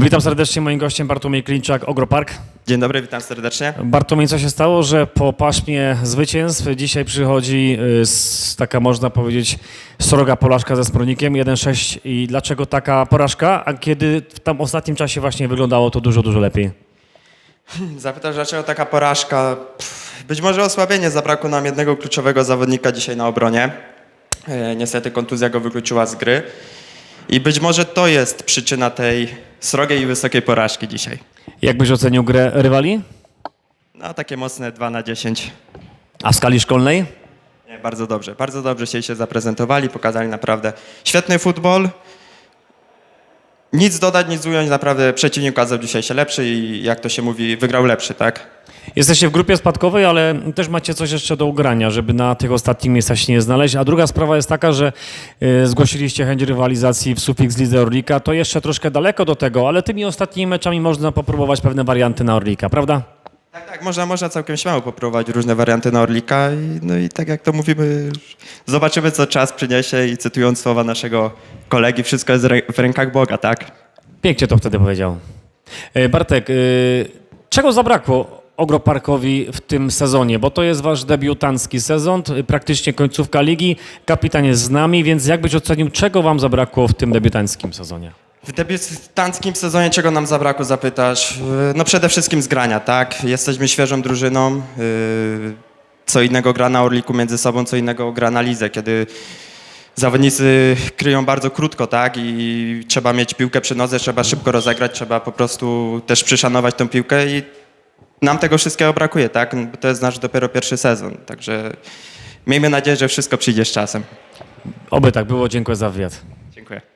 Witam serdecznie, moim gościem Bartłomiej Klinczak, Ogropark. Dzień dobry, witam serdecznie. Bartłomiej, co się stało, że po paśmie zwycięstw dzisiaj przychodzi y, s- taka, można powiedzieć, sroga porażka ze Spronikiem 1-6 i dlaczego taka porażka, a kiedy w tam ostatnim czasie właśnie wyglądało to dużo, dużo lepiej? Zapytasz, dlaczego taka porażka? Pff, Być może osłabienie, zabrakło nam jednego kluczowego zawodnika dzisiaj na obronie. E, niestety kontuzja go wykluczyła z gry. I być może to jest przyczyna tej srogiej i wysokiej porażki dzisiaj. Jak byś ocenił grę rywali? No, takie mocne 2 na 10. A w skali szkolnej? Nie, bardzo dobrze. Bardzo dobrze się, się zaprezentowali, pokazali naprawdę świetny futbol. Nic dodać, nic ująć, naprawdę przeciwnik okazał dzisiaj się lepszy i jak to się mówi, wygrał lepszy, tak? Jesteście w grupie spadkowej, ale też macie coś jeszcze do ugrania, żeby na tych ostatnich miejscach się nie znaleźć. A druga sprawa jest taka, że y, zgłosiliście chęć rywalizacji w Sufix Lidze Orlika. To jeszcze troszkę daleko do tego, ale tymi ostatnimi meczami można popróbować pewne warianty na Orlika, prawda? Tak, tak, można, można całkiem śmiało popróbować różne warianty na Orlika i, no i tak jak to mówimy, zobaczymy co czas przyniesie i cytując słowa naszego kolegi, wszystko jest w rękach Boga, tak? Pięknie to wtedy powiedział. Y, Bartek, y, czego zabrakło Ogroparkowi w tym sezonie? Bo to jest wasz debiutancki sezon, y, praktycznie końcówka ligi. Kapitan jest z nami, więc jak byś ocenił, czego wam zabrakło w tym debiutanckim sezonie? W debiutanckim sezonie czego nam zabrakło, zapytasz? Yy, No przede wszystkim zgrania, tak? Jesteśmy świeżą drużyną. yy, Co innego gra na Orliku między sobą, co innego gra na lidze, kiedy zawodnicy kryją bardzo krótko, tak? I trzeba mieć piłkę przy nodze, trzeba szybko rozegrać, trzeba po prostu też przyszanować tą piłkę i nam tego wszystkiego brakuje, tak? Bo To jest nasz dopiero pierwszy sezon, także miejmy nadzieję, że wszystko przyjdzie z czasem. Oby tak było, dziękuję za wywiad. Dziękuję.